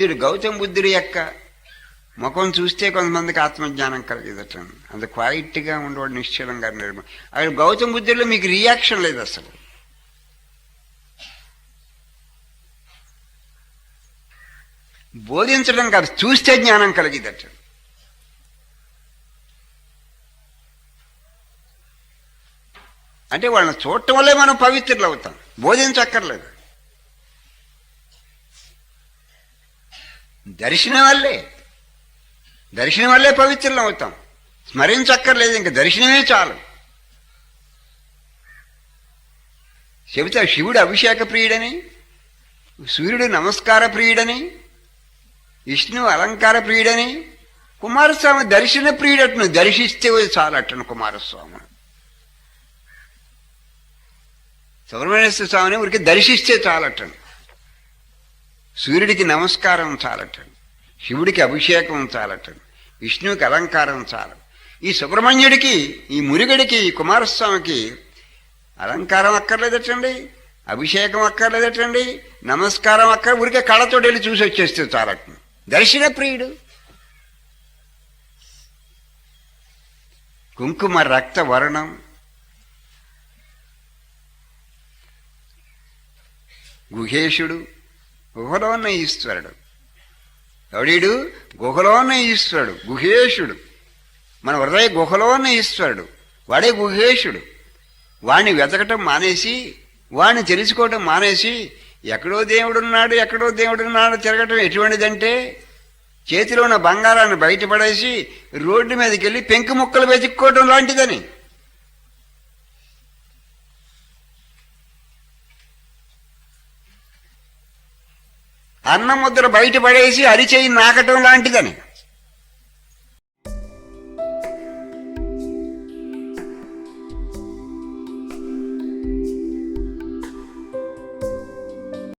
బుద్ధుడు గౌతమ బుద్ధుడి యొక్క ముఖం చూస్తే కొంతమందికి ఆత్మజ్ఞానం కలిగేదట అంత క్వైట్గా ఉండేవాడు నిశ్చలంగా నిర్మ అక్కడ గౌతమ బుద్ధుడిలో మీకు రియాక్షన్ లేదు అసలు. బోధించడం కాదు చూస్తే జ్ఞానం కలిగిదట అంటే వాళ్ళని చూడటం వల్లే మనం పవిత్రులు అవుతాం. బోధించక్కర్లేదు. దర్శనం వల్లే దర్శనం వల్లే పవిత్రులం అవుతాం స్మరించక్కర్లేదు ఇంక దర్శనమే చాలు. చెబుతా శివుడు అభిషేక ప్రియుడని సూర్యుడు నమస్కార ప్రియుడని విష్ణువు అలంకార ప్రియుడని కుమారస్వామి దర్శన ప్రియుడట్ను దర్శిస్తే చాలట్టను కుమారస్వామి సుబ్రహ్మణ్య స్వామిని ఊరికి దర్శిస్తే చాలట్టను సూర్యుడికి నమస్కారం చాలటండి శివుడికి అభిషేకం చాలటండి విష్ణువుకి అలంకారం చాలు. ఈ సుబ్రహ్మణ్యుడికి ఈ మురుగడికి ఈ కుమారస్వామికి అలంకారం అక్కర్లేదటండి అభిషేకం అక్కర్లేదటండి నమస్కారం అక్కర్ ఊరికే కళ్ళతో వెళ్ళి చూసి వచ్చేస్తే చాలట. దర్శన ప్రియుడు. కుంకుమ రక్త వర్ణం. గుహేశుడు. గుహలో ఉన్న ఈశ్వరుడు. ఎవడీడు గుహలో ఉన్న ఈశ్వరుడు గుహేశుడు మన హృదయ గుహలో ఉన్న ఈశ్వరుడు వాడే గుహేశుడు వాణ్ణి వెతకటం మానేసి వాణ్ణి తెలుసుకోవటం మానేసి ఎక్కడో దేవుడున్నాడు ఎక్కడో దేవుడున్నాడు తిరగటం ఎటువంటిదంటే చేతిలో ఉన్న బంగారాన్ని బయటపడేసి రోడ్డు మీదకి వెళ్ళి పెంకు ముక్కలు వెతుక్కోవటం లాంటిదని. అన్నం ముద్దలు బయటపడేసి అరిచేయి నాకటం లాంటిదని.